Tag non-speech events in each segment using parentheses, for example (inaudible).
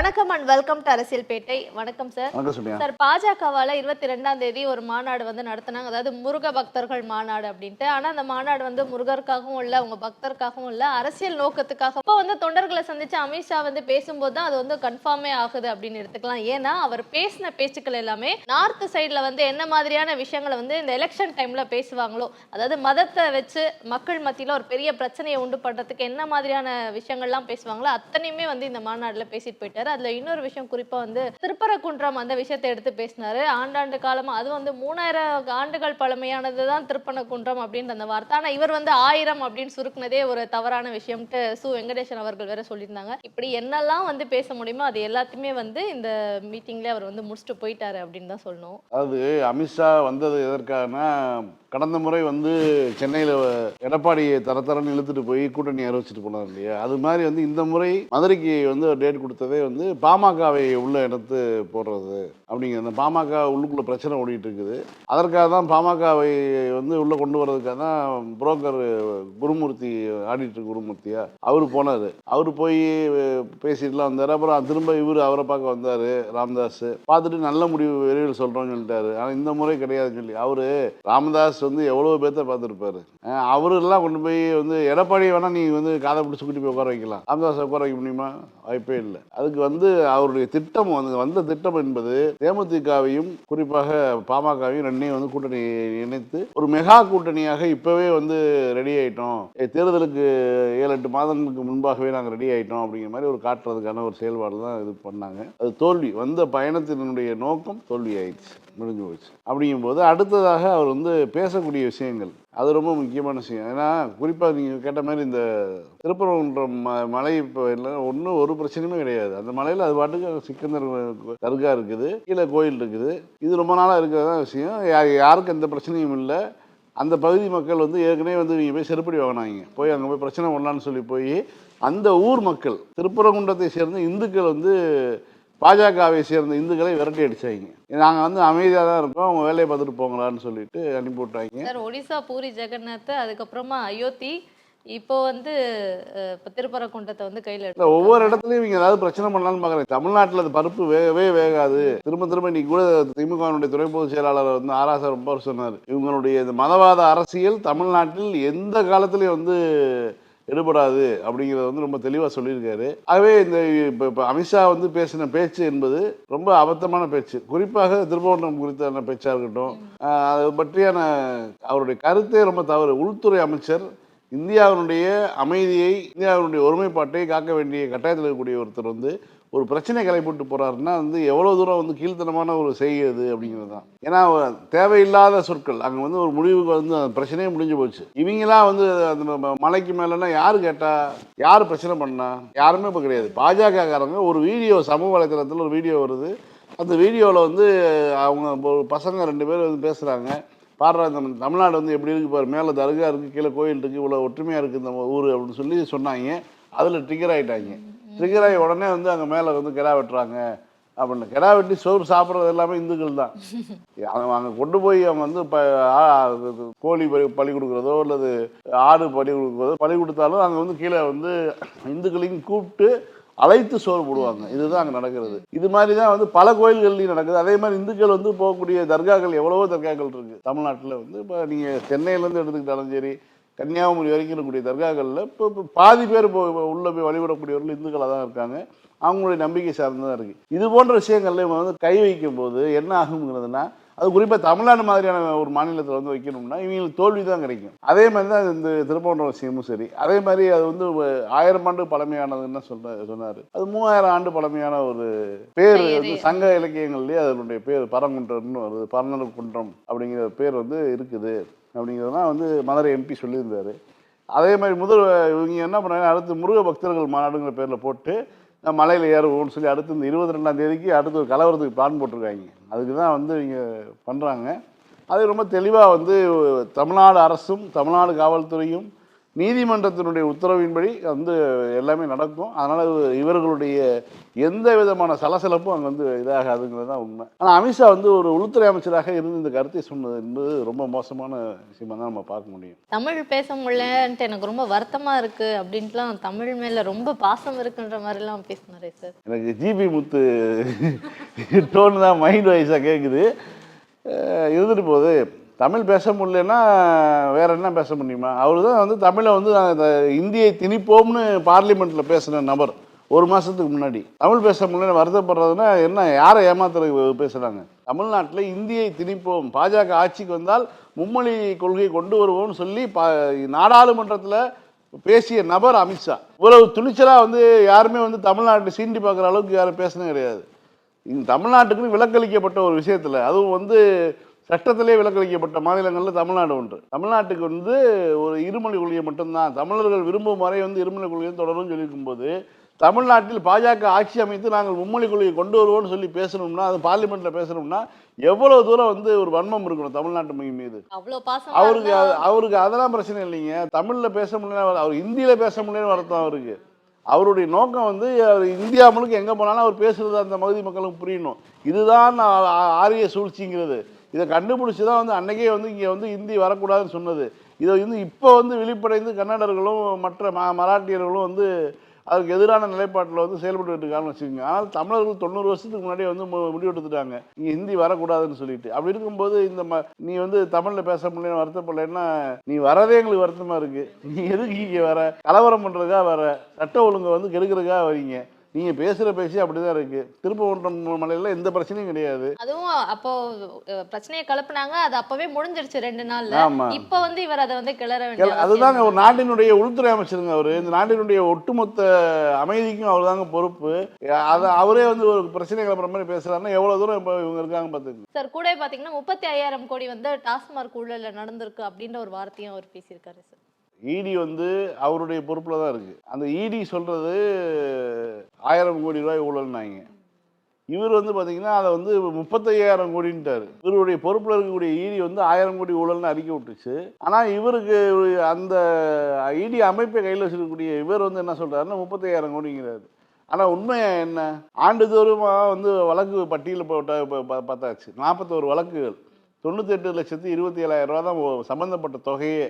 வணக்கம் and welcome to அரசியல் பேட்டை வணக்கம் சார் சார் பாஜகவால இருபத்தி ரெண்டாம் தேதி ஒரு மாநாடு வந்து நடத்துனாங்க. அதாவது முருக பக்தர்கள் மாநாடு அப்படின்ட்டு. ஆனா அந்த மாநாடு வந்து முருகருக்காகவும் இல்ல உங்க பக்தருக்காகவும் இல்ல அரசியல் நோக்கத்துக்காக. இப்போ வந்து தொண்டர்களை சந்திச்சு அமித்ஷா வந்து பேசும்போது தான் அது வந்து கன்ஃபார்மே ஆகுது அப்படின்னு எடுத்துக்கலாம். ஏன்னா அவர் பேசின பேச்சுக்கள் எல்லாமே நார்த் சைடுல வந்து என்ன மாதிரியான விஷயங்களை வந்து இந்த எலெக்ஷன் டைம்ல பேசுவாங்களோ அதாவது மதத்தை வச்சு மக்கள் மத்தியில ஒரு பெரிய பிரச்சனையை உண்டு பண்றதுக்கு என்ன மாதிரியான விஷயங்கள்லாம் பேசுவாங்களோ அத்தனையுமே வந்து இந்த மாநாடுல பேசிட்டு போயிட்டாரு. அதுல இன்னொரு விஷயம் குறிப்பா வந்து திருப்பரங்குன்றம் அந்த விஷயத்தை எடுத்து பேசினாரு. ஆண்டாண்டு காலமா அது வந்து மூணாயிரம் ஆண்டுகள் பழமையானது தான் திருப்பரங்குன்றம் அப்படின்ற அந்த வார்த்தை. ஆனா இவர் வந்து ஆயிரம் அப்படின்னு சுருக்குனதே ஒரு தவறான விஷயம்ட்டு சு வெங்கடேசன் அவர்கள் வேற சொல்லியிருந்தாங்க. இப்படி என்னெல்லாம் வந்து பேச முடியுமோ அது எல்லாத்தையுமே வந்து இந்த மீட்டிங்ல அவர் வந்து முடிச்சுட்டு போயிட்டாரு அப்படின்னு தான் சொல்லணும். அதாவது அமித்ஷா வந்தது எதற்காகனா கடந்த முறை வந்து சென்னையில் எடப்பாடியை தர தரன்னு இழுத்துட்டு போய் கூட்டணி அறிவிச்சிட்டு போனார் இல்லையா? அது மாதிரி வந்து இந்த முறை மதுரைக்கு வந்து டேட் கொடுத்ததே வந்து பாமகவை உள்ள எடுத்து போடுறது. அப்படிங்கிற அந்த பாமக உள்ளுக்குள்ள பிரச்சனை ஓடிட்டு இருக்குது அதற்காக தான் பாமகவை வந்து உள்ளே கொண்டு வர்றதுக்காக தான் புரோக்கர் குருமூர்த்தி ஆடிட்டர் குருமூர்த்தியா அவர் போனார். அவர் போய் பேசிட்டுலாம் வந்தார். அப்புறம் திரும்ப இவர் அவரை பார்க்க வந்தார் ராமதாஸ். பார்த்துட்டு நல்ல முடிவு விரைவில் சொல்கிறோம்னு சொல்லிட்டாரு. ஆனால் இந்த முறை கிடையாதுன்னு சொல்லி அவர் ராமதாஸ் வந்து எவ்வளோ பேர்த்த பார்த்துருப்பாரு. அவரெல்லாம் கொண்டு போய் வந்து எடப்பாடி வேணால் நீ வந்து காதை பிடிச்சி கூட்டி போய் உட்கார வைக்கலாம். ராமதாஸ் உட்கார வைக்க முடியுமா? வாய்ப்பே இல்லை. அதுக்கு வந்து அவருடைய திட்டம் வந்து வந்த திட்டம் என்பது தேமுதிகவையும் குறிப்பாக பாமகவையும் ரெண்டையும் வந்து கூட்டணி இணைத்து ஒரு மெகா கூட்டணியாக இப்போவே வந்து ரெடி ஆயிட்டோம். ஏ, தேர்தலுக்கு ஏழு எட்டு மாதங்களுக்கு முன்பாகவே நாங்கள் ரெடி ஆயிட்டோம் அப்படிங்கிற மாதிரி ஒரு காட்டுறதுக்கான ஒரு செயல்பாடு தான் இது பண்ணாங்க. அது தோல்வி வந்த பயணத்தினுடைய நோக்கம் தோல்வி ஆயிடுச்சு முடிஞ்சு போச்சு. அப்படிங்கும்போது அடுத்ததாக அவர் வந்து பேசக்கூடிய விஷயங்கள் அது ரொம்ப முக்கியமான விஷயம். ஏன்னா குறிப்பாக நீங்கள் கேட்ட மாதிரி இந்த திருப்பரங்குன்றம் ம மலை இப்போ இல்லை ஒன்றும் ஒரு பிரச்சனையுமே கிடையாது. அந்த மலையில் அது பாட்டுக்கு சிக்கந்தர் தர்கா இருக்குது கீழே கோயில் இருக்குது. இது ரொம்ப நாளாக இருக்கிறதா விஷயம். யாருக்கும் எந்த பிரச்சனையும் இல்லை. அந்த பகுதி மக்கள் வந்து ஏற்கனவே வந்து இங்கே போய் செருப்படி வாங்கினாங்க. போய் அங்கே போய் பிரச்சனை பண்ணலான்னு சொல்லி போய் அந்த ஊர் மக்கள் திருப்பரங்குன்றத்தை சேர்ந்த இந்துக்கள் வந்து பாஜகவை சேர்ந்த இந்துக்களை விரட்டி அடிச்சாங்க. நாங்கள் வந்து அமைதியாக தான் இருக்கோம் அவங்க வேலையை பார்த்துட்டு போங்களான்னு சொல்லிட்டு அனுப்பி விட்டாங்க சார் ஒடிசா பூரி ஜெகநாத் அதுக்கப்புறமா அயோத்தி இப்போ வந்து இப்ப திருப்பரங்குன்றத்தை வந்து கையில இல்லை எடுத்து ஒவ்வொரு இடத்துலையும் இவங்க ஏதாவது பிரச்சனை பண்ணலாம்னு பார்க்குறேன் தமிழ்நாட்டில் அது பருப்பு வேகவே வேகாது. திரும்ப திரும்ப இன்னைக்கு கூட திமுகவினுடைய துணை பொதுச் செயலாளர் வந்து ஆராசா ரொம்ப சொன்னார். இவங்களுடைய இந்த மதவாத அரசியல் தமிழ்நாட்டில் எந்த காலத்துலையும் வந்து எடுபடாது அப்படிங்கிறத வந்து ரொம்ப தெளிவாக சொல்லியிருக்காரு. ஆகவே இந்த இப்போ இப்போ அமித்ஷா வந்து பேசின பேச்சு என்பது ரொம்ப அபத்தமான பேச்சு. குறிப்பாக திருபுவனம் குறித்தான பேச்சாக இருக்கட்டும் அது பற்றியான அவருடைய கருத்தே ரொம்ப தவறு. உள்துறை அமைச்சர் இந்தியாவினுடைய அமைதியை இந்தியாவினுடைய ஒருமைப்பாட்டை காக்க வேண்டிய கட்டாயத்தில் இருக்கக்கூடிய ஒருத்தர் வந்து ஒரு பிரச்சனை கிளப்பிட்டு போகிறாருன்னா வந்து எவ்வளோ தூரம் வந்து கீழ்த்தனமான ஒரு செய்யுது அது அப்படிங்கிறது தான். ஏன்னா தேவையில்லாத சொற்கள். அங்கே வந்து ஒரு முடிவுக்கு வந்து அந்த பிரச்சனையே முடிஞ்சு போச்சு. இவங்களாம் வந்து அந்த ம- மலைக்கு மேலேனா யார் கேட்டால் யார் பிரச்சனை பண்ணா? யாருமே இப்போ கிடையாது. பாஜகக்காரங்க ஒரு வீடியோ சமூக வலைத்தளத்தில் ஒரு வீடியோ வருது. அந்த வீடியோவில் வந்து அவங்க ஒரு பசங்க ரெண்டு பேர் வந்து பேசுகிறாங்க பாடுற இந்த தமிழ்நாடு வந்து எப்படி இருக்கு பாரு மேலே தர்கா இருக்குது கீழே கோயில் இருக்குது இவ்வளோ ஒற்றுமையாக இருக்குது இந்த ஊர் அப்படின்னு சொல்லி சொன்னாங்க. அதில் ட்ரிகர் ஆகிட்டாங்க ட்ரிகர் ஆகி உடனே வந்து அங்கே மேலே வந்து கிடா வெட்டுறாங்க அப்படின்னு. கிடா வெட்டி சோறு சாப்பிட்றது எல்லாமே இந்துக்கள் தான். அவங்க அங்கே கொண்டு போய் அவங்க வந்து இப்போ கோழி பலி பலி கொடுக்குறதோ அல்லது ஆடு பலி கொடுக்குறதோ பலி கொடுத்தாலும் அங்கே வந்து கீழே வந்து இந்துக்களையும் கூப்பிட்டு அழைத்து சோறு போடுவாங்க. இதுதான் அங்கே நடக்கிறது. இது மாதிரி தான் வந்து பல கோயில்கள்லையும் நடக்குது. அதே மாதிரி இந்துக்கள் வந்து போகக்கூடிய தர்காக்கள் எவ்வளவோ தர்காக்கள் இருக்குது தமிழ்நாட்டில் வந்து இப்போ நீங்கள் சென்னையிலேருந்து எடுத்துக்கிட்டாலும் சரி கன்னியாகுமரி வரைக்கும் இருக்கக்கூடிய தர்காக்களில் இப்போ இப்போ பாதி பேர் இப்போ உள்ளே போய் வழிபடக்கூடியவர்கள் இந்துக்களாக தான் இருக்காங்க. அவங்களுடைய நம்பிக்கை சார்ந்து தான் இருக்குது இது போன்ற விஷயங்கள்ல இவங்க வந்து கை வைக்கும் போது என்ன ஆகுங்கிறதுனா அது குறிப்பாக தமிழ்நாடு மாதிரியான ஒரு மாநிலத்தில் வந்து வைக்கணும்னா இவங்களுக்கு தோல்வி தான் கிடைக்கும். அதே மாதிரி தான் இந்த திருப்பவனம் விஷயமும் சரி. அதே மாதிரி அது வந்து ஆயிரம் ஆண்டு பழமையானதுன்னு சொல்ல சொன்னார். அது மூவாயிரம் ஆண்டு பழமையான ஒரு பேர் வந்து சங்க இலக்கியங்கள்லேயே அதனுடைய பேர் பரங்குன்றம்னு வருது. பரநர் குன்றம் அப்படிங்கிற பேர் வந்து இருக்குது. அப்படிங்கிறதுலாம் வந்து மதுரை எம்பி சொல்லியிருந்தார். அதே மாதிரி முதல் இவங்க என்ன பண்ணாங்க அடுத்து முருக பக்தர்கள் மாநாடுங்கிற பேரில் போட்டு மலையில் ஏறுவோம்னு சொல்லி அடுத்து இந்த இருபத்தி ரெண்டாம் தேதிக்கு அடுத்து ஒரு கலவரத்துக்கு பிளான் போட்டிருக்காங்க. அதுக்கு தான் வந்து இங்கே பண்ணுறாங்க அது ரொம்ப தெளிவாக வந்து தமிழ்நாடு அரசும் தமிழ்நாடு காவல்துறையும் நீதிமன்றத்தினுடைய உத்தரவின்படி வந்து எல்லாமே நடக்கும். அதனால் இவர்களுடைய எந்த விதமான சலசலப்பும் அங்கே வந்து இதாகாதுங்கிறது தான் உண்மை. ஆனால் அமித்ஷா வந்து ஒரு உள்துறை அமைச்சராக இருந்து இந்த கருத்தை சொன்னது என்பது ரொம்ப மோசமான விஷயமா தான் நம்ம பார்க்க முடியும். தமிழ் பேச முடியலன்ட்டு எனக்கு ரொம்ப வருத்தமா இருக்கு அப்படின்ட்டுலாம் தமிழ் மேல ரொம்ப பாசம் இருக்குன்ற மாதிரிலாம் பேசினாரே சார். எனக்கு ஜிபி முத்து (laughs) டோன் தான் மைண்ட் வைஸாக கேட்குது இருந்துட்டு போகுது. தமிழ் பேச முடியலன்னா வேற என்ன பேச முடியுமா? அவர் தான் வந்து தமிழை வந்து இந்த இந்தியை திணிப்போம்னு பார்லிமெண்ட்டில் பேசின நபர் ஒரு மாதத்துக்கு முன்னாடி. தமிழ் பேச முடியல வருத்தப்படுறதுன்னா என்ன யாரை ஏமாத்துறதுக்கு பேசுகிறாங்க தமிழ்நாட்டில் இந்தியை திணிப்போம். பாஜக ஆட்சிக்கு வந்தால் மும்மொழி கொள்கை கொண்டு வருவோம்னு சொல்லி பா நாடாளுமன்றத்தில் பேசிய நபர் அமித்ஷா இவ்வளவு துணிச்சலாக வந்து யாருமே வந்து தமிழ்நாட்டை சீண்டி பார்க்குற அளவுக்கு யாரும் பேசுனது கிடையாது. இந்த தமிழ்நாட்டுக்குன்னு விலக்களிக்கப்பட்ட ஒரு விஷயத்தில் அதுவும் வந்து சட்டத்திலே விலக்களிக்கப்பட்ட மாநிலங்களில் தமிழ்நாடு ஒன்று. தமிழ்நாட்டுக்கு வந்து ஒரு இருமொழி கொள்கை மட்டும்தான். தமிழர்கள் விரும்பும் வரை வந்து இருமொழி கொள்கையை தொடரும்னு சொல்லியிருக்கும் போது தமிழ்நாட்டில் பாஜக ஆட்சி அமைத்து நாங்கள் மும்மொழி கொள்கையை கொண்டு வருவோம்னு சொல்லி பேசணும்னா அது பார்லிமெண்ட்டில் பேசணும்னா எவ்வளவு தூரம் வந்து ஒரு வன்மம் இருக்கணும் தமிழ்நாட்டு மீ- மீது. அவருக்கு அவருக்கு அதெல்லாம் பிரச்சனை இல்லைங்க. தமிழில் பேச முடியல அவர் இந்தியில் பேச முடியலன்னு வருத்தம் அவருக்கு. அவருடைய நோக்கம் வந்து இந்தியா முழுக்க எங்கே போனாலும் அவர் பேசுறது அந்த பகுதி மக்களுக்கு புரியணும். இதுதான் ஆரிய சூழ்ச்சிங்கிறது. இதை கண்டுபிடிச்சி தான் வந்து அன்னைக்கே வந்து இங்கே வந்து இந்தி வரக்கூடாதுன்னு சொன்னது. இதை வந்து இப்போ வந்து விழிப்படைந்து கன்னடர்களும் மற்ற ம மராட்டியர்களும் வந்து அதுக்கு எதிரான நிலைப்பாட்டில் வந்து செயல்பட்டு இருக்காங்கன்னு வச்சுக்கோங்க. ஆனால் தமிழர்கள் தொண்ணூறு வருஷத்துக்கு முன்னாடியே வந்து மு- முடிவு இங்கே ஹிந்தி வரக்கூடாதுன்னு சொல்லிட்டு. அப்படி இருக்கும்போது இந்த ம நீ வந்து தமிழில் பேச முடியல வருத்தப்படலைன்னா நீ வரதே எங்களுக்கு வருத்தமாக இருக்குது நீ எதுக்கு இங்கே வர? கலவரம் பண்ணுறதுக்காக வர? சட்ட ஒழுங்கை வந்து கெடுக்கிறதுக்காக வரீங்க. நீங்கள் பேசுகிற பேச்சு அப்படி தான் இருக்குது திருப்பவன்றம் மலையில் எந்த பிரச்சனையும் கிடையாது. அதுவும் அப்போ பிரச்சனையை கிளப்புனாங்க அது அப்பவே முடிஞ்சிருச்சு ரெண்டு நாள்ல. இப்ப வந்து இவர் அதை வந்து கிளற வேண்டிய அதுதாங்க ஒரு நாட்டினுடைய உள்துறை அமைச்சருங்க அவர். இந்த நாட்டினுடைய ஒட்டுமொத்த அமைதிக்கும் அவர் தாங்க பொறுப்பு அதை அவரே வந்து ஒரு பிரச்சனை கிளப்புற மாதிரி பேசுறாருன்னா எவ்வளவு தூரம் இப்போ இவங்க இருக்காங்க பார்த்துங்க சார் கூட பாத்தீங்கன்னா முப்பத்தி ஐயாயிரம் கோடி வந்து டாஸ்மார்க் ஊழல்ல நடந்திருக்கு அப்படின்ற ஒரு வார்த்தையும் அவர் பேசியிருக்காரு சார். இடி வந்து அவருடைய பொறுப்பில் தான் இருக்குது அந்த இடி சொல்கிறது ஆயிரம் கோடி ரூபாய் ஊழல்னாங்க. இவர் வந்து பார்த்தீங்கன்னா அதை வந்து முப்பத்தையாயிரம் கோடின்ட்டார். இவருடைய பொறுப்பில் இருக்கக்கூடிய இடி வந்து ஆயிரம் கோடி ஊழல்னு அறிக்கை விட்டுச்சு. ஆனால் இவருக்கு அந்த இடி அமைப்பை கையில் வச்சிருக்கக்கூடிய இவர் வந்து என்ன சொல்கிறாருன்னா முப்பத்தையாயிரம் கோடிங்கிறாரு. ஆனால் உண்மை என்ன? ஆண்டுதோறுமாக வந்து வழக்கு பட்டியலில் போட்ட பார்த்தாச்சு. நாற்பத்தோரு வழக்குகள். தொண்ணூத்தெட்டு லட்சத்து இருபத்தி ஏழாயிரம் ரூபா தான் சம்மந்தப்பட்ட தொகையே.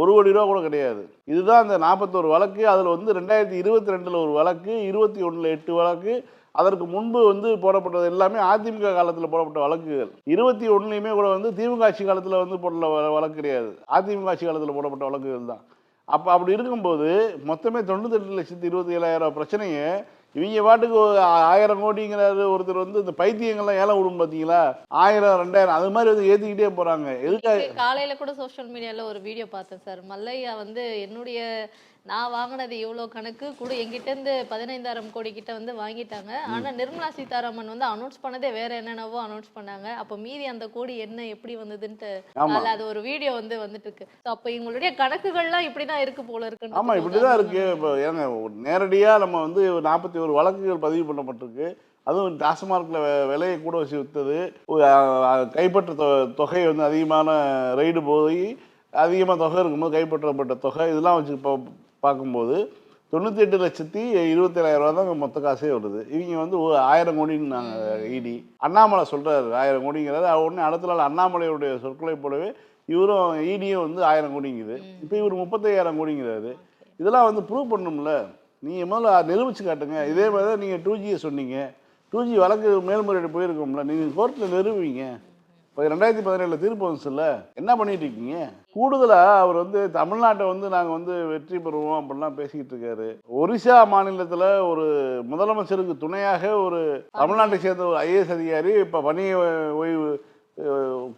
ஒரு கோடி ரூபா கூட கிடையாது. இதுதான் அந்த நாற்பத்தோரு வழக்கு. அதில் வந்து ரெண்டாயிரத்தி இருபத்தி ரெண்டில் ஒரு வழக்கு இருபத்தி ஒன்றில் எட்டு வழக்கு. அதற்கு முன்பு வந்து போடப்பட்டது எல்லாமே அதிமுக காலத்தில் போடப்பட்ட வழக்குகள். இருபத்தி ஒன்றுலையுமே கூட வந்து திமுக ஆட்சி காலத்தில் வந்து போடல வழக்கு கிடையாது. அதிமுக ஆட்சி காலத்தில் போடப்பட்ட வழக்குகள் தான். அப்போ அப்படி இருக்கும்போது மொத்தமே தொண்ணூத்தெட்டு லட்சத்தி இருபத்தி ஏழாயிரம் பிரச்சனையை இவங்க பாட்டுக்கு ஆயிரம் கோடிங்கிறாரு. ஒருத்தர் வந்து இந்த பைத்தியங்கள்லாம் ஏலம் விடும் பார்த்தீங்களா ஆயிரம் ரெண்டாயிரம் அது மாதிரி வந்து ஏற்றிக்கிட்டே போகிறாங்க எதுக்காக? காலையில கூட சோஷியல் மீடியால ஒரு வீடியோ பார்த்தேன் சார். மல்லையா வந்து என்னுடைய நான் வாங்கினது இவ்வளோ கணக்கு கூட என்கிட்ட இருந்து பதினைந்தாயிரம் கோடி கிட்ட வந்து வாங்கிட்டாங்க. ஆனா நிர்மலா சீதாராமன் வந்து அனௌன்ஸ் பண்ணதே வேற என்னென்னவோ அனௌன்ஸ் பண்ணாங்க. அப்போ மீதி அந்த கோடி என்ன எப்படி வந்ததுன்ட்டு. அதுல அது ஒரு வீடியோ வந்து வந்துட்டு இருக்கு So, அப்போ இவங்களுடைய கணக்குகள்லாம் இப்படிதான் இருக்கு போல இருக்கு ஆமாம் இப்படி தான் இருக்குது இப்போ ஏங்க நேரடியாக நம்ம வந்து நாற்பத்தி ஒரு வழக்குகள் பதிவு பண்ணப்பட்டிருக்கு. அதுவும் டாஸ்மார்க்கில் விலையை கூட வச்சு விற்றது கைப்பற்ற தொகை வந்து அதிகமான ரைடு போய் அதிகமாக தொகை இருக்கும்போது கைப்பற்றப்பட்ட தொகை இதெல்லாம் வச்சு பா பார்க்கும்போது தொண்ணூற்றி எட்டு லட்சத்தி இருபத்தேழாயிரம் ரூபா தான் மொத்த காசே வருது. இவங்க வந்து ஒரு ஆயிரம் நாங்கள் இடி. அண்ணாமலை சொல்கிறாரு ஆயிரம் கோடிங்கிறாரு உடனே அடுத்த நாள் அண்ணாமலையுடைய சொற்களை போலவே இவரும் ஈடியும் வந்து ஆயிரம் கோடிங்குது. இப்போ இவர் முப்பத்தையாயிரம் கோடிங்கிறாரு. இதெல்லாம் வந்து ப்ரூவ் பண்ணணும்ல நீங்கள் முதல்ல நிரூபிச்சு காட்டுங்க. இதே மாதிரி தான் நீங்கள் டூ ஜியை சொன்னீங்க. டூ ஜி வழக்கு மேல்முறையீடு போயிருக்கோம்ல. நீங்கள் கோர்ட்டில் நிரூபிங்க. இப்போ ரெண்டாயிரத்தி பதினேழில் தீர்ப்பு வந்துச்சுல்ல? என்ன பண்ணிட்டு இருக்கீங்க கூடுதலாக அவர் வந்து தமிழ்நாட்டை வந்து நாங்கள் வந்து வெற்றி பெறுவோம் அப்படிலாம் பேசிக்கிட்டு இருக்காரு. ஒரிசா மாநிலத்தில் ஒரு முதலமைச்சருக்கு துணையாக ஒரு தமிழ்நாட்டை சேர்ந்த ஒரு ஐஏஎஸ் அதிகாரி இப்போ பணி ஓய்வு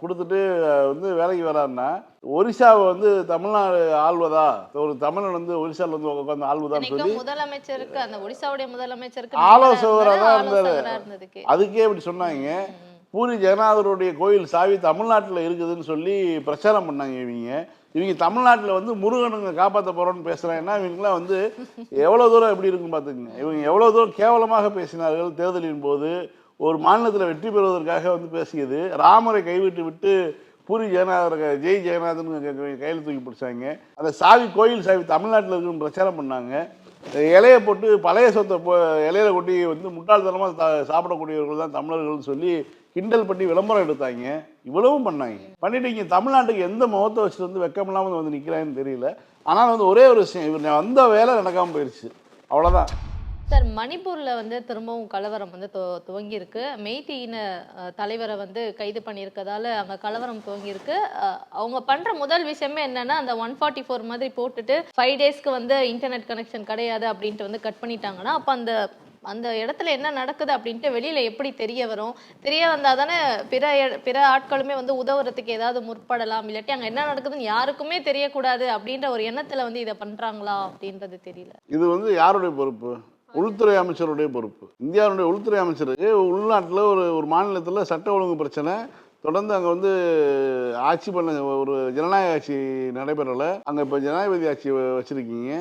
கொடுத்துட்டு வந்து வேலைக்கு வராருன்னா ஒரிசாவை வந்து தமிழ்நாடு ஆள்வதா? ஒரு தமிழன் வந்து ஒரிசாவில் வந்து உட்காந்து ஆள்வதான்னு சொல்லி முதலமைச்சருக்கு அந்த ஒடிசாவுடைய முதலமைச்சருக்கு ஆலோசகரா நேரா தான் இருந்தாரு, அதுக்கே இப்படி சொன்னாங்க. பூரி ஜெகநாதருடைய கோயில் சாவி தமிழ்நாட்டில் இருக்குதுன்னு சொல்லி பிரச்சாரம் பண்ணாங்க இவங்க. இவங்க தமிழ்நாட்டில் வந்து முருகனுங்க காப்பாற்ற போகிறோன்னு பேசுகிறாங்கன்னா இவங்களாம் வந்து எவ்வளோ தூரம் எப்படி இருக்கும் பார்த்துக்குங்க இவங்க எவ்வளோ தூரம் கேவலமாக பேசினார்கள் தேர்தலின் போது ஒரு மாநிலத்தில் வெற்றி பெறுவதற்காக வந்து பேசியது. ராமரை கைவிட்டு விட்டு பூரி ஜெகநாதர் ஜெய் ஜெகநாதன் கையில் தூக்கி பிடிச்சாங்க. அந்த சாவி கோயில் சாவி தமிழ்நாட்டில் இருக்குன்னு பிரச்சாரம் பண்ணாங்க. இலையை போட்டு பழைய சொத்தை இலையில கொட்டி வந்து முட்டாள்தனமாக சாப்பிடக்கூடியவர்கள் தான் தமிழர்கள்னு சொல்லி கிண்டல் பண்ணி விளம்பரம் எடுத்தாங்க. இவ்வளவும் பண்ணாங்க. பண்ணிட்டு இங்கே தமிழ்நாட்டுக்கு எந்த முகத்தை வச்சுட்டு வந்து வெக்கம் இல்லாமல் வந்து நிற்கிறாங்கன்னு தெரியல. ஆனால் வந்து ஒரே ஒரு விஷயம் இவர் வந்த வேலை நடக்காமல் போயிடுச்சு அவ்வளோதான் சார் மணிப்பூரில் வந்து திரும்பவும் கலவரம் வந்து துவ- துவங்கியிருக்கு. மெய்தியின தலைவரை வந்து கைது பண்ணியிருக்கதால அங்கே கலவரம் துவங்கியிருக்கு. அவங்க பண்ணுற முதல் விஷயமே என்னன்னா அந்த ஒன் ஃபார்ட்டி ஃபோர் மாதிரி போட்டுட்டு ஃபைவ் டேஸ்க்கு வந்து இன்டர்நெட் கனெக்ஷன் கிடையாது அப்படின்ட்டு வந்து கட் பண்ணிட்டாங்கன்னா அப்போ அந்த அந்த இடத்துல என்ன நடக்குது அப்படின்ட்டு வெளியில எப்படி தெரிய வரும்? தெரிய வந்தா தானே பிற பிற ஆட்களுமே வந்து உதவுறதுக்கு ஏதாவது முற்படலாம். இல்லாட்டி அங்க என்ன நடக்குதுன்னு யாருக்குமே தெரியக்கூடாது அப்படின்ற ஒரு எண்ணத்துல வந்து இதை பண்றாங்களா அப்படின்றது தெரியல. இது வந்து யாருடைய பொறுப்பு? உள்துறை அமைச்சருடைய பொறுப்பு. இந்தியாவுடைய உள்துறை அமைச்சருக்கு உள்நாட்டில் ஒரு ஒரு மாநிலத்தில் சட்ட ஒழுங்கு பிரச்சனை. தொடர்ந்து அங்கே வந்து ஆட்சி பண்ண ஒரு ஜனநாயக ஆட்சி நடைபெறலை. அங்கே இப்போ ஜனாதிபதி ஆட்சி வச்சுருக்கீங்க.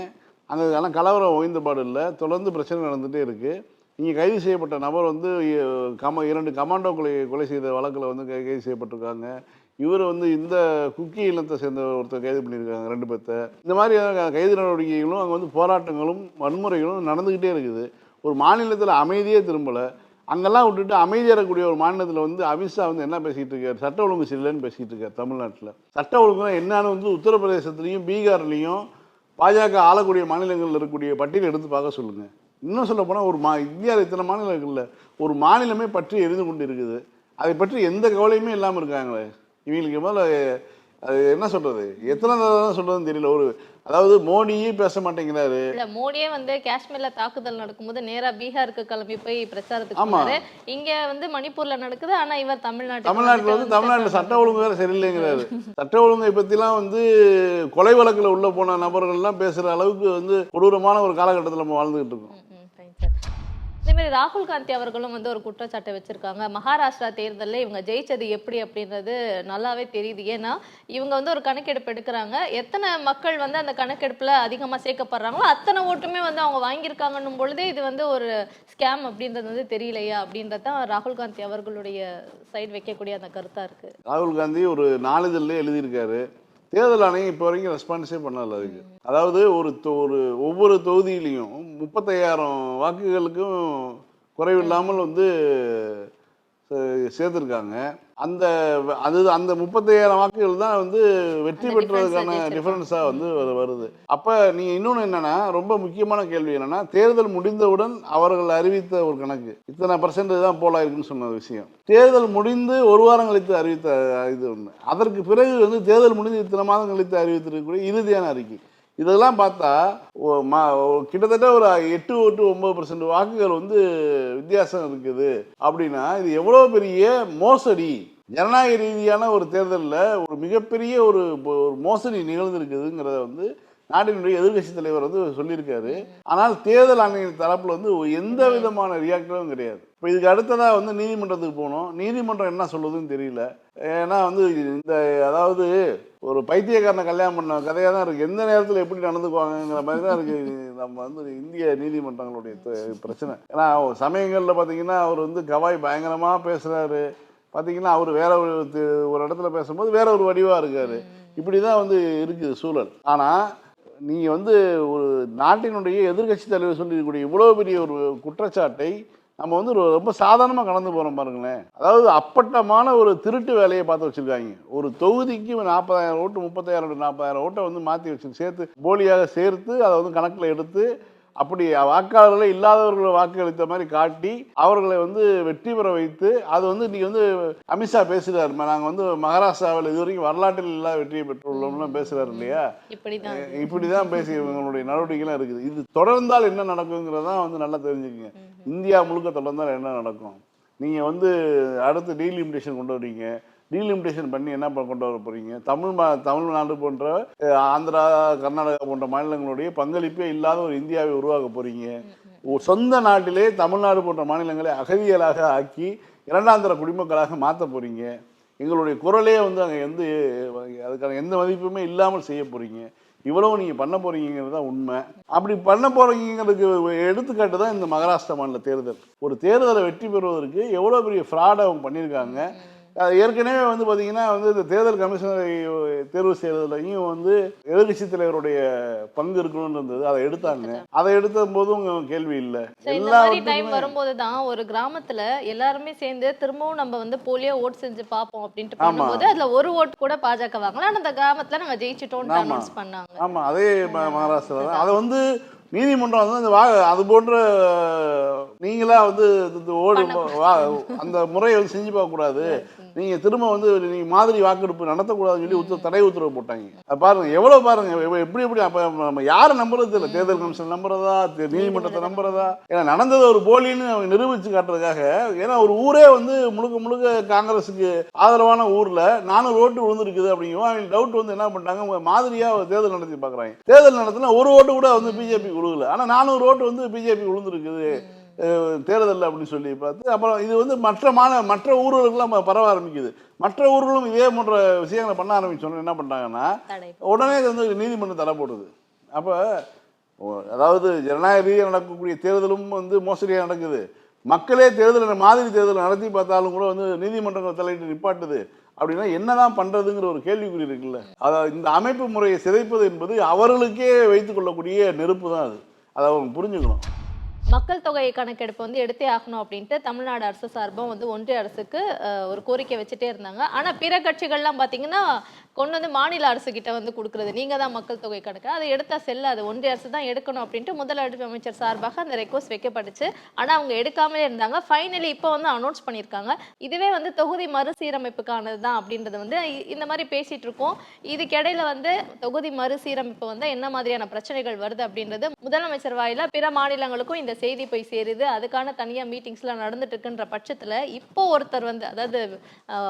அங்கே ஆனால் கலவரம் ஓய்ந்தபாடு இல்லை. தொடர்ந்து பிரச்சனை நடந்துகிட்டே இருக்குது இங்கே கைது செய்யப்பட்ட நபர் வந்து கம இரண்டு கமாண்டோ கொலை கொலை செய்த வழக்கில் வந்து கை- கைது செய்யப்பட்டிருக்காங்க. இவர் வந்து இந்த குக்கி இல்லத்தை சேர்ந்த ஒருத்தர் கைது பண்ணியிருக்காங்க ரெண்டு பேர்த்த. இந்த மாதிரி கைது நடவடிக்கைகளும் அங்கே வந்து போராட்டங்களும் வன்முறைகளும் நடந்துக்கிட்டே இருக்குது. ஒரு மாநிலத்தில் அமைதியே திரும்பலை. அங்கெல்லாம் விட்டுட்டு அமைதியாக இருக்கக்கூடிய ஒரு மாநிலத்தில் வந்து அமித்ஷா வந்து என்ன பேசிகிட்டு இருக்கார்? சட்ட ஒழுங்கு சரியில்லைன்னு பேசிகிட்டு இருக்கார் தமிழ்நாட்டில். சட்ட ஒழுங்குனா என்னன்னு வந்து உத்தரப்பிரதேசத்துலேயும் பீகார்லேயும் பாஜக ஆளக்கூடிய மாநிலங்களில் இருக்கக்கூடிய பட்டியல் எடுத்து பார்க்க சொல்லுங்கள் இன்னும் சொல்ல போனால் ஒரு மா இந்தியாவில் இத்தனை மாநிலம் ஒரு மாநிலமே பற்றி எரிந்து கொண்டு இருக்குது அதை பற்றி எந்த கவலையுமே இல்லாமல் இருக்காங்களே. இவங்களுக்கு முதல்ல அது என்ன சொல்கிறது எத்தனை தடவை தான் சொல்கிறதுன்னு தெரியல. ஒரு அதாவது மோடியே பேச மாட்டேங்கிறாரு. இல்ல மோடியே வந்து காஷ்மீர்ல தாக்குதல் நடக்கும்போது நேரா பீகாருக்கு கிளம்பி போய் பிரச்சாரத்துக்கு. போனாரு. இங்க வந்து மணிப்பூர்ல நடக்குது ஆனா இவர் தமிழ்நாட்டுக்கு தமிழ்நாட்டில் வந்து தமிழ்நாட்டில் சட்ட ஒழுங்கு வேறு சரியில்லைங்கிறாரு. சட்ட ஒழுங்கை பற்றிலாம் வந்து கொலை வழக்கில் உள்ள போன நபர்கள்லாம் பேசுகிற அளவுக்கு வந்து கொடூரமான ஒரு காலகட்டத்தில் நம்ம வாழ்ந்துகிட்டு இருக்கோம். இதே ராகுல் காந்தி அவர்களும் வந்து ஒரு குற்றச்சாட்டை வச்சிருக்காங்க. மகாராஷ்டிரா தேர்தலில் இவங்க ஜெயிச்சது எப்படி அப்படின்றது நல்லாவே தெரியுது. ஏன்னா இவங்க வந்து ஒரு கணக்கெடுப்பு எடுக்கிறாங்க. எத்தனை மக்கள் வந்து அந்த கணக்கெடுப்பில் அதிகமாக சேர்க்கப்படுறாங்களோ அத்தனை ஓட்டுமே வந்து அவங்க வாங்கியிருக்காங்கன்னும் பொழுதே இது வந்து ஒரு ஸ்கேம் அப்படின்றது வந்து தெரியலையா அப்படின்றது தான் ராகுல் காந்தி அவர்களுடைய சைடு வைக்கக்கூடிய அந்த கருத்தாக இருக்குது ராகுல் காந்தி ஒரு நாளிதழில் எழுதியிருக்காரு. தேர்தல் ஆணையம் இப்போ வரைக்கும் ரெஸ்பான்ஸே பண்ணல அதுக்கு. அதாவது ஒரு தொ- ஒரு ஒவ்வொரு தொகுதியிலையும் முப்பத்தையாயிரம் வாக்குகளுக்கும் குறைவில்லாமல் வந்து சேர்த்திருக்காங்க. அந்த அது அந்த முப்பத்தையாயிரம் வாக்குகள் தான் வந்து வெற்றி பெற்றதுக்கான டிஃபரன்ஸாக வந்து வரு- வருது. அப்போ நீங்கள் இன்னொன்று என்னன்னா ரொம்ப முக்கியமான கேள்வி என்னன்னா தேர்தல் முடிந்தவுடன் அவர்கள் அறிவித்த ஒரு கணக்கு. இத்தனை பர்சன்ட் தான் போலாயிருக்குன்னு சொன்ன விஷயம். தேர்தல் முடிந்து ஒரு வாரம் கழித்து அறிவித்த இது ஒன்று அதற்கு பிறகு வந்து தேர்தல் முடிந்து இத்தனை மாதம் கழித்து அறிவித்திருக்கக்கூடிய இறுதியான அறிக்கை. இதெல்லாம் பார்த்தா கிட்டத்தட்ட ஒரு எட்டு டு ஒன்பது பர்சன்ட் வாக்குகள் வந்து வித்தியாசம் இருக்குது. அப்படின்னா இது எவ்வளோ பெரிய மோசடி? ஜனநாயக ரீதியான ஒரு தேர்தலில் ஒரு மிகப்பெரிய ஒரு ஒரு மோசடி நிகழ்ந்திருக்குதுங்கிறத வந்து நாட்டினுடைய எதிர்க்கட்சி தலைவர் வந்து சொல்லியிருக்காரு. ஆனால் தேர்தல் ஆணைய தரப்பில் வந்து எந்த விதமான ரியாக்டும் கிடையாது. இப்போ இதுக்கு அடுத்ததாக வந்து நீதிமன்றத்துக்கு போகணும் நீதிமன்றம் என்ன சொல்லுதுன்னு தெரியல. ஏன்னா வந்து இந்த அதாவது ஒரு பைத்தியக்காரனை கல்யாணம் பண்ண கதையாக தான் இருக்குது எந்த நேரத்தில் எப்படி நடந்துக்குவாங்கங்கிற மாதிரி தான் இருக்குது (laughs) நம்ம வந்து இந்திய நீதிமன்றங்களுடைய பிரச்சனை. ஏன்னா சமயங்களில் பார்த்தீங்கன்னா அவர் வந்து கவாய் பயங்கரமாக பேசுகிறாரு பார்த்தீங்கன்னா அவர் வேற ஒரு ஒரு இடத்துல பேசும்போது வேற ஒரு வடிவாக இருக்கார். இப்படி தான் வந்து இருக்குது சூழல். ஆனால் நீங்கள் வந்து ஒரு நாட்டினுடைய எதிர்க்கட்சி தலைவர் சொல்லியிருக்கக்கூடிய இவ்வளோ பெரிய ஒரு குற்றச்சாட்டை நம்ம வந்து ரொம்ப சாதாரணமாக கடந்து போகிறோம் பாருங்களேன். அதாவது அப்பட்டமான ஒரு திருட்டு வேலையை பார்த்து வச்சுருக்காங்க. ஒரு தொகுதிக்கு நாற்பதாயிரம் ஓட்டு முப்பத்தாயிரம் நாற்பதாயிரம் ஓட்டை வந்து மாற்றி வச்சு சேர்த்து போலியாக சேர்த்து அதை வந்து கணக்கில் எடுத்து அப்படி வாக்காளர்களே இல்லாதவர்களை வாக்களித்த மாதிரி காட்டி அவர்களை வந்து வெற்றி பெற வைத்து அது வந்து இன்னைக்கு வந்து அமித்ஷா பேசுகிறார் நாங்கள் வந்து மகாராஷ்டிராவில் இது வரைக்கும் வரலாற்றில் இல்லாத வெற்றியை பெற்றுள்ளோம்லாம் பேசுகிறார் இல்லையா? இப்படிதான். இப்படி தான் பேசி இவங்களுடைய நடவடிக்கைலாம் இருக்குது. இது தொடர்ந்தால் என்ன நடக்குங்கிறதான் வந்து நல்லா தெரிஞ்சுக்கங்க. இந்தியா முழுக்க தொடர்ந்தால் என்ன நடக்கும்? நீங்கள் வந்து அடுத்து டீலிமிட்டேஷன் கொண்டு வரீங்க. டீலிமிட்டேஷன் பண்ணி என்ன கொண்டு வர போறீங்க? தமிழ் மா தமிழ்நாடு போன்ற ஆந்திரா கர்நாடகா போன்ற மாநிலங்களுடைய பங்களிப்பே இல்லாத ஒரு இந்தியாவை உருவாக்க போறீங்க. ஒரு சொந்த நாட்டிலே தமிழ்நாடு போன்ற மாநிலங்களை அகதிகளாக ஆக்கி இரண்டாம் தர குடிமக்களாக மாற்ற போறீங்க. எங்களுடைய குரலே வந்து அங்கே எந்த அதுக்கான எந்த மதிப்புமே இல்லாமல் செய்ய போறீங்க. இவ்வளவு நீங்கள் பண்ண போறீங்கிறது தான் உண்மை. அப்படி பண்ண போறீங்கிறதுக்கு எடுத்துக்காட்டு தான் இந்த மகாராஷ்டிரா மாநில தேர்தல். ஒரு தேர்தலை வெற்றி பெறுவதற்கு எவ்வளோ பெரிய ஃப்ராட் அவங்க பண்ணியிருக்காங்க. ஏற்கனவே வந்து பார்த்தீங்கன்னா வந்து இந்த தேர்தல் கமிஷனரை தேர்வு செய்வதிலையும் வந்து எதிர்கட்சி தலைவருடைய பங்கு இருக்கணும்னு இருந்தது. அதை எடுத்தாங்க. அதை எடுத்த போதும் கேள்வி இல்லை. இந்த மாதிரி டைம் வரும்போது தான் ஒரு கிராமத்துல எல்லாருமே சேர்ந்து திரும்பவும் நம்ம வந்து போலியோ ஓட் செஞ்சு பார்ப்போம் அப்படின்ட்டு. பண்ணும்போது அதுல ஒரு ஓட் கூட பாஜக வாங்கலாம் ஆனா அந்த கிராமத்துல நாங்க ஜெயிச்சிட்டோம்னு. அனௌன்ஸ் பண்ணாங்க. ஆமா. அதே ம- மகாராஷ்டிரா தான். அதை வந்து நீதிமன்றம் வந்து அந்த வா அது போன்ற நீங்களா வந்து ஓடு அந்த முறையை வந்து செஞ்சு பார்க்க கூடாது நீங்க திரும்ப வந்து நீங்க மாதிரி வாக்கெடுப்பு நடத்தக்கூடாதுன்னு சொல்லி உத்தரவு தடை உத்தரவு போட்டாங்க. அது பாருங்க எவ்வளவு பாருங்க எவ்வ- எப்படி எப்படி அப்ப நம்ம யாரை நம்புறது இல்லை தேர்தல் கமிஷன் நம்புறதா நீதிமன்றத்தை நம்புறதா? ஏன்னா நடந்தது ஒரு போலின்னு அவங்க நிரூபிச்சு காட்டுறதுக்காக ஏன்னா ஒரு ஊரே வந்து முழுக்க முழுக்க காங்கிரஸுக்கு ஆதரவான ஊர்ல நானூறு ஓட்டு விழுந்திருக்குது அப்படிங்கும் அவங்க டவுட் வந்து என்ன பண்ணிட்டாங்க அவங்க மாதிரியா ஒரு தேர்தல் நடத்தி பார்க்குறாங்க. தேர்தல் நடத்தினா ஒரு ஓட்டு கூட வந்து பிஜேபி விழுகல. ஆனா நானூறு ஓட்டு வந்து பிஜேபி விழுந்திருக்குது. தேர்தல் அப்படின்னு சொல்லி பார்த்து அப்புறம் இது வந்து மற்ற மாநில மற்ற ஊர்களுக்கெல்லாம் பரவ ஆரம்பிக்குது. மற்ற ஊர்களும் இதே போன்ற விஷயங்களை பண்ண ஆரம்பிச்சோன்னு என்ன பண்ணிட்டாங்கன்னா தடை உடனே இது வந்து நீதிமன்றம் தடை போடுது. அப்போ அதாவது ஜனநாயக ரீதியாக நடக்கக்கூடிய தேர்தலும் வந்து மோசடியாக நடக்குது. மக்களே தேர்தல் மாதிரி தேர்தல் நடத்தி பார்த்தாலும் கூட வந்து நீதிமன்றங்கள் தலையிட்டு நிப்பாட்டுது. அப்படின்னா என்னதான் பண்றதுங்கிற ஒரு கேள்விக்குறி இருக்குல்ல. அதாவது இந்த அமைப்பு முறையை சிதைப்பது என்பது அவர்களுக்கே வைத்துக் கொள்ளக்கூடிய நெருப்பு தான் அது. அதை அவங்க புரிஞ்சுக்கணும். மக்கள் தொகை கணக்கெடுப்பு வந்து எடுத்தே ஆகணும் அப்படின்ட்டு தமிழ்நாடு அரசு சார்பாக வந்து ஒன்றிய அரசுக்கு ஒரு கோரிக்கை வச்சுட்டே இருந்தாங்க. ஆனா பிற கட்சிகள்லாம் பாத்தீங்கன்னா கொண்டு வந்து மாநில அரசு கிட்ட வந்து கொடுக்கறது. நீங்க தான் மக்கள் தொகை கணக்கு. அதை எடுத்தா செல்லாது. ஒன்றிய அரசு தான் எடுக்கணும் அப்படின்ட்டு முதலமைச்சர் அமைச்சர் சார்பாக அந்த ரெக்வஸ்ட் வைக்கப்பட்டுச்சு. ஆனா அவங்க எடுக்காமலே இருந்தாங்க. ஃபைனலி இப்போ வந்து அனௌன்ஸ் பண்ணியிருக்காங்க. இதுவே வந்து தொகுதி மறுசீரமைப்புக்கானது தான் அப்படின்றது வந்து இ- இந்த மாதிரி பேசிட்டு இருக்கோம். இதுக்கிடையில வந்து தொகுதி மறுசீரமைப்பு வந்து என்ன மாதிரியான பிரச்சனைகள் வருது அப்படின்றது முதலமைச்சர் வாயில பிற மாநிலங்களுக்கும் இந்த செய்தி போய் சேருது. அதுக்கான தனியா மீட்டிங்ஸ்லாம் நடந்துட்டு இருக்குன்ற பட்சத்துல இப்போ ஒருத்தர் வந்து அதாவது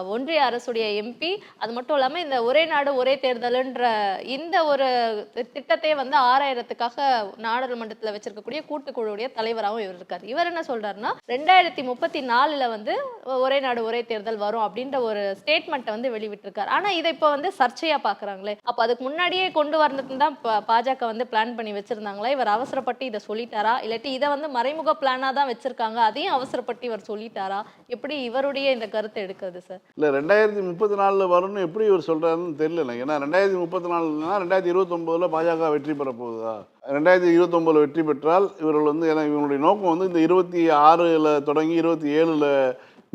ஒன்றிய அரசுடைய எம்பி அது மட்டும் இல்லாம இந்த ஒரு ஒரே நாடு ஒரே தேர்தல்ன்ற இந்த ஒரு திட்டத்தை திட்டத்தையே வந்து ஆராயறதுக்காக நாடாளுமன்றத்தில் வச்சிருக்கக்கூடிய கூட்டுக்குழுவுடைய தலைவராகவும் இவர் இருக்கார். இவர் என்ன சொல்றாருன்னா ரெண்டாயிரத்தி முப்பத்தி நாலுல வந்து ஒரே நாடு ஒரே தேர்தல் வரும் அப்படின்ற ஒரு ஸ்டேட்மெண்ட்டை வந்து வெளிவிட்டிருக்காரு ஆனா இதை இப்போ வந்து சர்ச்சையா பாக்குறாங்களே. அப்ப அதுக்கு முன்னாடியே கொண்டு வரதுக்கு தான் பா- பாஜக வந்து பிளான் பண்ணி வச்சிருந்தாங்களா? இவர் அவசரப்பட்டு இதை சொல்லிட்டாரா? இல்லாட்டி இதை வந்து மறைமுக பிளானா தான் வச்சிருக்காங்க. அதையும் அவசரப்பட்டு இவர் சொல்லிட்டாரா? எப்படி இவருடைய இந்த கருத்தை எடுக்கிறது சார்? இல்லை ரெண்டாயிரத்தி முப்பத்தி நாலில் வரும்னு எப்படி இவர் வருதுன்னு தெரியல ஏன்னா ரெண்டாயிரத்தி முப்பத்தி நாலுனா ரெண்டாயிரத்தி இருபத்தொம்போதில் பாஜக வெற்றி பெற போகுதா ரெண்டாயிரத்தி இருபத்தொம்போதில் வெற்றி பெற்றால் இவர்கள் வந்து ஏன்னா இவங்களுடைய நோக்கம் வந்து இந்த இருபத்தி ஆறில் தொடங்கி இருபத்தி ஏழில்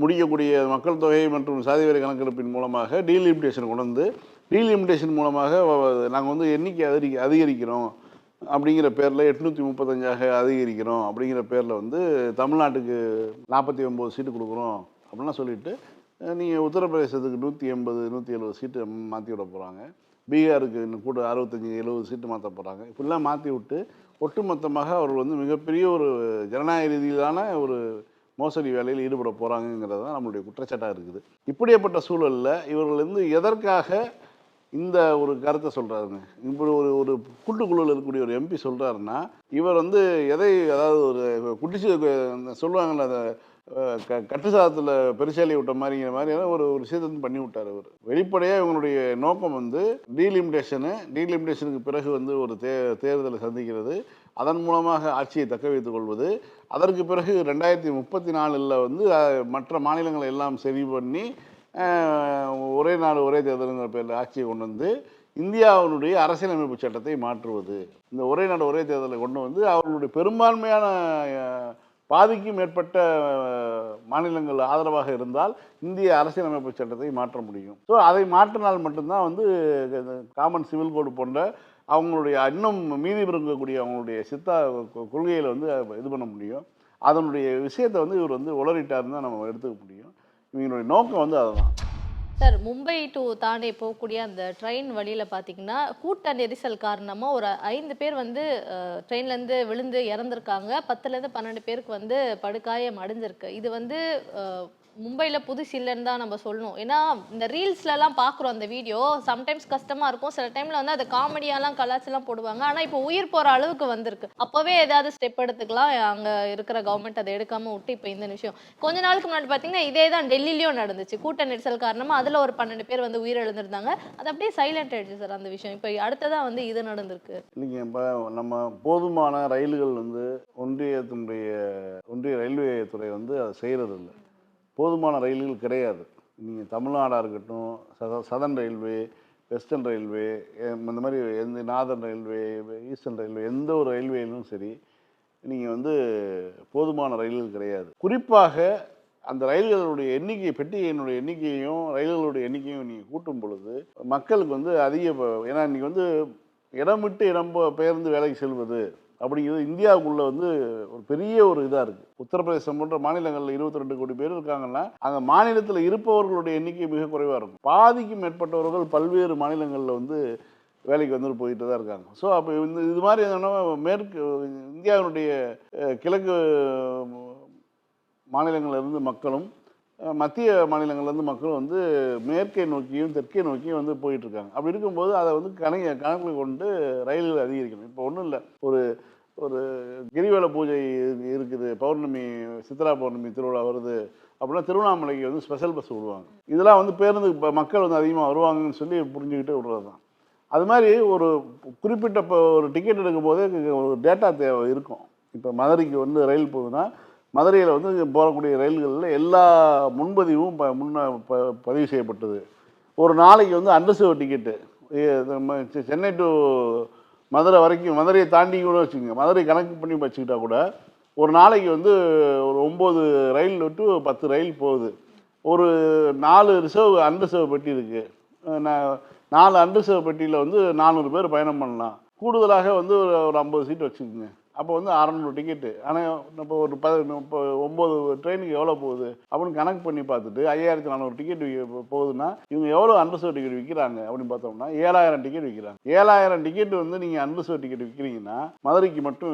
முடிக்கக்கூடிய மக்கள் தொகை மற்றும் சாதிவரி கணக்கெடுப்பின் மூலமாக டீலிமிட்டேஷன் கொண்டு வந்து டீலிமிட்டேஷன் மூலமாக நாங்கள் வந்து எண்ணிக்கை அதிகரி அதிகரிக்கிறோம். அப்படிங்கிற பேரில் எட்நூற்றி முப்பத்தஞ்சாக அதிகரிக்கிறோம். அப்படிங்கிற பேரில் வந்து தமிழ்நாட்டுக்கு நாற்பத்தி ஒம்பது சீட்டு கொடுக்குறோம். அப்படின்லாம் சொல்லிட்டு நீங்கள் உத்தரப்பிரதேசத்துக்கு நூற்றி எண்பது நூற்றி எழுபது சீட்டு மாற்றி விட போகிறாங்க பீகாருக்கு இன்னும் கூட அறுபத்தஞ்சி எழுபது சீட்டு மாற்ற போகிறாங்க இப்படிலாம் மாற்றி விட்டு ஒட்டுமொத்தமாக அவர்கள் வந்து மிகப்பெரிய ஒரு ஜனநாயக ரீதியிலான ஒரு மோசடி வேலையில் ஈடுபட போகிறாங்கங்கிறது தான் நம்மளுடைய குற்றச்சாட்டாக இருக்குது. இப்படியப்பட்ட சூழலில் இவர்கள் வந்து எதற்காக இந்த ஒரு கருத்தை சொல்கிறாருங்க இப்படி ஒரு ஒரு கூட்டுக்குழுவில் இருக்கக்கூடிய ஒரு எம்பி சொல்கிறாருன்னா இவர் வந்து எதை அதாவது ஒரு குடிச்சு சொல்லுவாங்கள்ல அந்த கட்டுசாதத்தில் க பெருசாலி விட்ட மாதிரிங்கிற மாதிரியான ஒரு ஒரு விஷயத்தை வந்து பண்ணி விட்டார் அவர். வெளிப்படையாக இவங்களுடைய நோக்கம் வந்து டீலிமிடேஷனு டீலிமிடேஷனுக்கு பிறகு வந்து ஒரு தே தேர்தலை சந்திக்கிறது அதன் மூலமாக ஆட்சியை தக்க வைத்துக் கொள்வது அதற்கு பிறகு ரெண்டாயிரத்தி முப்பத்தி நாலில் வந்து மற்ற மாநிலங்களை எல்லாம் சரி பண்ணி ஒரே நாடு ஒரே தேர்தலுங்கிற பேரில் ஆட்சியை கொண்டு வந்து இந்தியாவினுடைய அரசியலமைப்பு சட்டத்தை மாற்றுவது. இந்த ஒரே நாடு ஒரே தேர்தலை கொண்டு வந்து அவர்களுடைய பெரும்பான்மையான பாதிக்கும் மேற்பட்ட மாநிலங்கள் ஆதரவாக இருந்தால் இந்திய அரசியலமைப்பு சட்டத்தை மாற்ற முடியும். ஸோ அதை மாற்றினால் மட்டும்தான் வந்து காமன் சிவில் கோடு போன்ற அவங்களுடைய இன்னும் மீதி இருக்கக்கூடிய அவங்களுடைய சித்தா கொ- வந்து இது பண்ண முடியும். அதனுடைய விஷயத்தை வந்து இவர் வந்து உளறிட்டாருன்னு தான் நம்ம எடுத்துக்க முடியும். இவங்களுடைய நோக்கம் வந்து அதுதான். சார் மும்பை டு தானே போகக்கூடிய அந்த ட்ரெயின் வழியில் பார்த்தீங்கன்னா கூட்ட நெரிசல் காரணமாக ஒரு ஐந்து பேர் வந்து ட்ரெயின்லேருந்து விழுந்து இறந்துருக்காங்க. பத்துலேருந்து பன்னெண்டு பேருக்கு வந்து படுகாயம் அடைஞ்சிருக்கு. இது வந்து மும்பையில் புது புதுசு இல்லைன்னு தான் நம்ம சொல்லணும். ஏன்னா இந்த ரீல்ஸ்லலாம் பார்க்குறோம் அந்த வீடியோ சம்டைம்ஸ் கஷ்டமாக இருக்கும். சில டைமில் வந்து அது காமெடியாலாம் கலாச்செல்லாம் போடுவாங்க. ஆனால் இப்போ உயிர் போகிற அளவுக்கு வந்திருக்கு. அப்போவே ஏதாவது ஸ்டெப் எடுத்துக்கலாம். அங்கே இருக்கிற கவர்மெண்ட் அதை எடுக்காமல் விட்டு இப்போ இந்த விஷயம். கொஞ்ச நாளுக்கு முன்னாடி பார்த்தீங்கன்னா இதே தான் டெல்லிலையும் நடந்துச்சு. கூட்ட நெரிசல் காரணமாக அதில் ஒரு பன்னெண்டு பேர் வந்து உயிரிழந்திருந்தாங்க. அது அப்படியே சைலண்ட் ஆயிடுச்சு சார் அந்த விஷயம். இப்போ அடுத்ததாக வந்து இது நடந்திருக்கு. இல்லைங்க இப்போ நம்ம போதுமான ரயில்கள் வந்து ஒன்றியத்தினுடைய ஒன்றிய ரயில்வே துறை வந்து அதை செய்கிறது இல்லை போதுமான ரயில்கள் கிடையாது. நீங்கள் தமிழ்நாடாக இருக்கட்டும் சத சதன் ரயில்வே வெஸ்டர்ன் ரயில்வே இந்த மாதிரி எந்த நாதன் ரயில்வே ஈஸ்டர்ன் ரயில்வே எந்த ஒரு ரயில்வேலும் சரி நீங்கள் வந்து போதுமான ரயில்கள் கிடையாது. குறிப்பாக அந்த ரயில்களுடைய எண்ணிக்கை பெட்டியினுடைய எண்ணிக்கையும் ரயில்களுடைய எண்ணிக்கையும் நீங்கள் கூட்டும் பொழுது மக்களுக்கு வந்து அதிக ப- ஏன்னா இன்றைக்கி வந்து இடம் விட்டு இடம் பெயர்ந்து வேலைக்கு செல்வது அப்படிங்கிறது இந்தியாவுக்குள்ள வந்து ஒரு பெரிய ஒரு இதாக இருக்குது உத்தரப்பிரதேசம் போன்ற மாநிலங்களில் இருபத்தி ரெண்டு கோடி பேர் இருக்காங்கன்னா அந்த மாநிலத்தில் இருப்பவர்களுடைய எண்ணிக்கை மிக குறைவாக இருக்கும். பாதிக்கும் மேற்பட்டவர்கள் பல்வேறு மாநிலங்களில் வந்து வேலைக்கு வந்துட்டு போயிட்டு தான் இருக்காங்க. ஸோ அப்போ இந்த இது மாதிரி என்னன்னா மேற்கு இந்தியாவினுடைய கிழக்கு மாநிலங்கள்ல இருந்து மக்களும் மத்திய மாநிலங்கள்லேருந்து மக்களும் வந்து மேற்கை நோக்கியும் தெற்கை நோக்கியும் வந்து போயிட்டுருக்காங்க அப்படி இருக்கும்போது அதை வந்து கணக்கு கணக்கில் கொண்டு ரயில்கள் அதிகரிக்கணும். இப்போ ஒன்றும் இல்லை. ஒரு ஒரு கிரிவல பூஜை இருக்குது. பௌர்ணமி சித்ரா பௌர்ணமி திருவிழா வருது அப்படின்னா திருவண்ணாமலைக்கு வந்து ஸ்பெஷல் பஸ் விடுவாங்க. இதெல்லாம் வந்து பேருந்து இப்போ மக்கள் வந்து அதிகமாக வருவாங்கன்னு சொல்லி புரிஞ்சுக்கிட்டு விடுறது தான். அது மாதிரி ஒரு குறிப்பிட்ட இப்போ ஒரு டிக்கெட் எடுக்கும் போதே ஒரு டேட்டா தேவை இருக்கும். இப்போ மதுரைக்கு வந்து ரயில் போகுதுன்னா மதுரையில் வந்து போகக்கூடிய ரயில்களில் எல்லா முன்பதிவும் ப முன்ன ப பதிவு செய்யப்பட்டது. ஒரு நாளைக்கு வந்து unreserved ticket Chennai to Madurai வரைக்கும் மதுரையை தாண்டி கூட வச்சுக்கோங்க. மதுரை கணக்கு பண்ணி வச்சுக்கிட்டா கூட ஒரு நாளைக்கு வந்து ஒரு ஒம்பது ரயில் விட்டு பத்து ரயில் போகுது. ஒரு நாலு ரிசர்வ் அன்ரிசர்வ் பெட்டி இருக்குது நான் நாலு அன்ரிசர்வ் பெட்டியில் வந்து நானூறு பேர் பயணம் பண்ணலாம். கூடுதலாக வந்து ஒரு ஐம்பது சீட் வச்சுக்கோங்க. அப்போ வந்து அறநூறு டிக்கெட்டு ஆனால் இப்போ ஒரு ப இப்போ ஒம்பது ட்ரெயினுக்கு எவ்வளோ போகுது? அப்படின்னு கணக்கு பண்ணி பார்த்துட்டு ஐயாயிரத்தி நானூறு டிக்கெட் போகுதுன்னா இவங்க எவ்வளோ அன்ரிசர்வ் டிக்கெட் விற்கிறாங்க அப்படின்னு பார்த்தோம்னா ஏழாயிரம் டிக்கெட் விற்கிறாங்க ஏழாயிரம் டிக்கெட் வந்து நீங்கள் அன்ரிசர்வ் டிக்கெட் விற்கிறீங்கன்னா மதுரைக்கு மட்டும்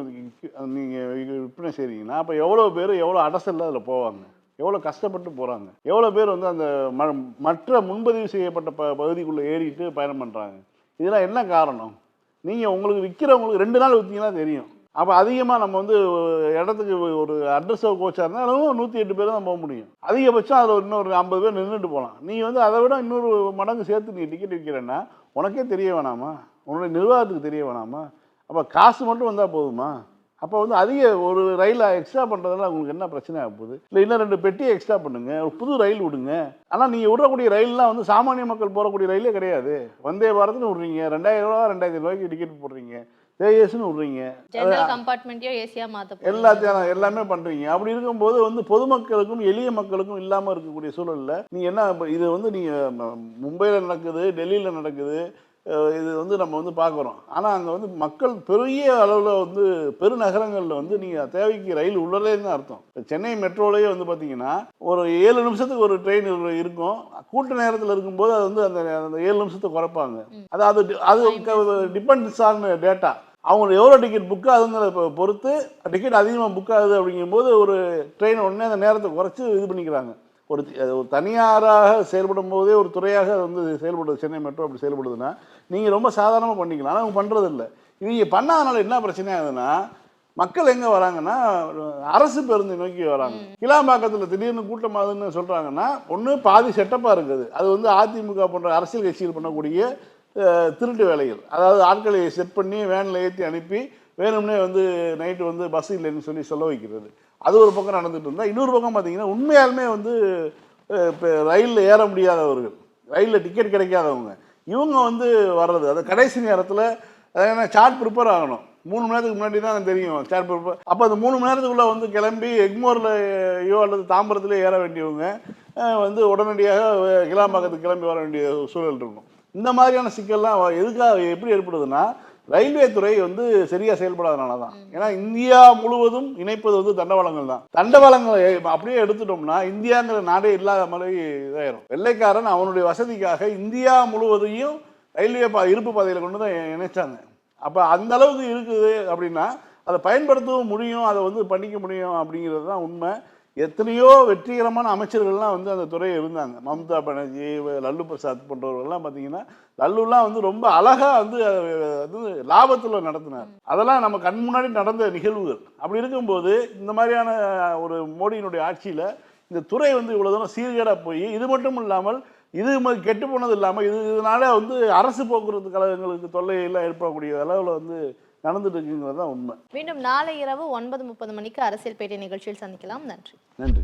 நீங்கள் விற்பனை செய்கிறீங்கன்னா அப்போ எவ்வளோ பேர் எவ்வளோ அடசல்ல அதில் போவாங்க? எவ்வளோ கஷ்டப்பட்டு போகிறாங்க எவ்வளோ பேர் வந்து அந்த ம மற்ற முன்பதிவு செய்யப்பட்ட ப பகுதிக்குள்ளே ஏறிட்டு பயணம் பண்ணுறாங்க இதெல்லாம் என்ன காரணம்? நீங்கள் உங்களுக்கு விற்கிறவங்களுக்கு ரெண்டு நாள் விற்றீங்கன்னா தெரியும். அப்போ அதிகமாக நம்ம வந்து இடத்துக்கு ஒரு அட்ரஸ் கோச்சாக இருந்தாலும் நூற்றி எட்டு பேர் தான் போக முடியும். அதிகபட்சம் அதில் இன்னொரு ஐம்பது பேர் நின்றுட்டு போகலாம் நீ வந்து அதை விட இன்னொரு மடங்கு சேர்த்து நீ டிக்கெட் விற்கிறேன்னா உனக்கே தெரிய வேணாமா? உன்னுடைய நிர்வாகத்துக்கு தெரிய வேணாமா? அப்போ காசு மட்டும் வந்தால் போதுமா? அப்போ வந்து அதிக ஒரு ரயில் எக்ஸ்ட்ரா பண்ணுறதுனால உங்களுக்கு என்ன பிரச்சனை ஆக போகுது? இல்லை இன்னும் ரெண்டு பெட்டியை எக்ஸ்ட்ரா பண்ணுங்க ஒரு புது ரயில் விடுங்க. ஆனால் நீங்கள் விடக்கூடிய ரயில்லாம் வந்து சாமானிய மக்கள் போகக்கூடிய ரயிலே கிடையாது. வந்தே வாரத்தில் விட்றீங்க. ரெண்டாயிரம் ரூபா ரெண்டாயிரத்தி ரூபாய்க்கு டிக்கெட் போடுறீங்க. ஏஎஸ்ன்னு விட்றீங்க. எல்லாத்தையும் எல்லாமே பண்றீங்க. அப்படி இருக்கும்போது வந்து பொதுமக்களுக்கும் எளிய மக்களுக்கும் இல்லாம இருக்கக்கூடிய சூழல்ல நீங்க என்ன இது வந்து நீங்க ம- மும்பையில நடக்குது டெல்லியில நடக்குது இது வந்து நம்ம வந்து பார்க்குறோம் ஆனால் அங்கே வந்து மக்கள் பெரிய அளவில் வந்து பெருநகரங்களில் வந்து நீங்கள் தேவைக்கு ரயில் உள்ளதேன்னு அர்த்தம். சென்னை மெட்ரோலேயே வந்து பார்த்தீங்கன்னா ஒரு ஏழு நிமிஷத்துக்கு ஒரு ட்ரெயின் இருக்கும். கூட்ட நேரத்தில் இருக்கும்போது அது வந்து அந்த அந்த ஏழு நிமிஷத்தை குறைப்பாங்க. அது அது அது டிபெண்ட்ஸ் ஆன் டேட்டா அவங்க எவ்வளோ டிக்கெட் புக் ஆகுதுங்கிறத பொறுத்து டிக்கெட் அதிகமாக புக் ஆகுது அப்படிங்கும்போது ஒரு ட்ரெயின் உடனே அந்த நேரத்தை குறைச்சி இது பண்ணிக்கிறாங்க. ஒரு ஒரு தனியாராக செயல்படும் போதே ஒரு துறையாக அது வந்து செயல்படுது. சென்னை மெட்ரோ அப்படி செயல்படுதுன்னா நீங்கள் ரொம்ப சாதாரணமாக பண்ணிக்கலாம். ஆனால் அவங்க பண்ணுறது இல்லை. இவங்க பண்ணாதனால என்ன பிரச்சனை ஆகுதுன்னா மக்கள் எங்கே வராங்கன்னா அரசு பேருந்து நோக்கி வராங்க. கிளாம்பாக்கத்தில் திடீர்னு கூட்டமாகுதுன்னு சொல்கிறாங்கன்னா ஒன்று பாதி செட்டப்பாக இருக்குது. அது வந்து அதிமுக போன்ற அரசியல் கட்சிகள் பண்ணக்கூடிய திருட்டு வேலைகள். அதாவது ஆட்களை செட் பண்ணி வேனில் ஏற்றி அனுப்பி வேணும்னே வந்து நைட்டு வந்து பஸ் இல்லைன்னு சொல்லி சொல்ல வைக்கிறது. அது ஒரு பக்கம் நடந்துகிட்டு இருந்தால் இன்னொரு பக்கம் பார்த்தீங்கன்னா உண்மையாலுமே வந்து இப்போ ரயிலில் ஏற முடியாதவர்கள் ரயிலில் டிக்கெட் கிடைக்காதவங்க இவங்க வந்து வர்றது. அது கடைசி நேரத்தில் ஏன்னா சார்ட் ப்ரிப்பேர் ஆகணும். மூணு மணி நேரத்துக்கு முன்னாடி தான் தெரியும் சார்ட் ப்ரிப்பேர் அப்போ அந்த மூணு மணி நேரத்துக்குள்ளே வந்து கிளம்பி எக்மோர்லையோ அல்லது தாம்பரத்துலேயோ ஏற வேண்டியவங்க வந்து உடனடியாக கிளாம்பாக்கத்துக்கு கிளம்பி வர வேண்டிய சூழல் இருக்கும். இந்த மாதிரியான சிக்கல்லாம் எதுக்காக எப்படி ஏற்படுதுன்னா ரயில்வே துறை வந்து சரியா செயல்படாதனால தான் ஏன்னா இந்தியா முழுவதும் இணைப்பது வந்து தண்டவாளங்கள் தான். தண்டவாளங்களை அப்படியே எடுத்துட்டோம்னா இந்தியாங்கிற நாடே இல்லாத மாதிரி இதாயிரும். வெள்ளைக்காரன் அவனுடைய வசதிக்காக இந்தியா முழுவதையும் ரயில்வே பா இருப்பு பாதையில் கொண்டு தான் இணைச்சாங்க. அப்போ அந்த அளவுக்கு இருக்குது அப்படின்னா அதை பயன்படுத்தவும் முடியும் அதை வந்து பண்ணிக்க முடியும் அப்படிங்கிறது தான் உண்மை. எத்தனையோ வெற்றிகரமான அமைச்சர்கள்லாம் வந்து அந்த துறையில் இருந்தாங்க. மம்தா பானர்ஜி லல்லு பிரசாத் போன்றவர்கள்லாம் பார்த்தீங்கன்னா லல்லுலாம் வந்து ரொம்ப அழகாக வந்து அஹ், அது லாபத்தில் நடத்தினார். அதெல்லாம் நம்ம கண் முன்னாடி நடந்த நிகழ்வுகள். அப்படி இருக்கும்போது இந்த மாதிரியான ஒரு மோடியினுடைய ஆட்சியில் இந்த துறை வந்து இவ்வளோ தூரம் சீர்கேடாக போய் இது மட்டும் இல்லாமல் இது கெட்டு போனது இல்லாமல் இது இதனால வந்து அரசு போக்குவரத்து கழகங்களுக்கு தொல்லையெல்லாம் ஏற்படக்கூடிய அளவில் வந்து நடந்துட்டு இருக்குங்கிறது தான் உண்மை. மீண்டும் நாளை இரவு ஒன்பது முப்பது மணிக்கு அரசியல் பேட்டை நிகழ்ச்சியில் சந்திக்கலாம். நன்றி. நன்றி.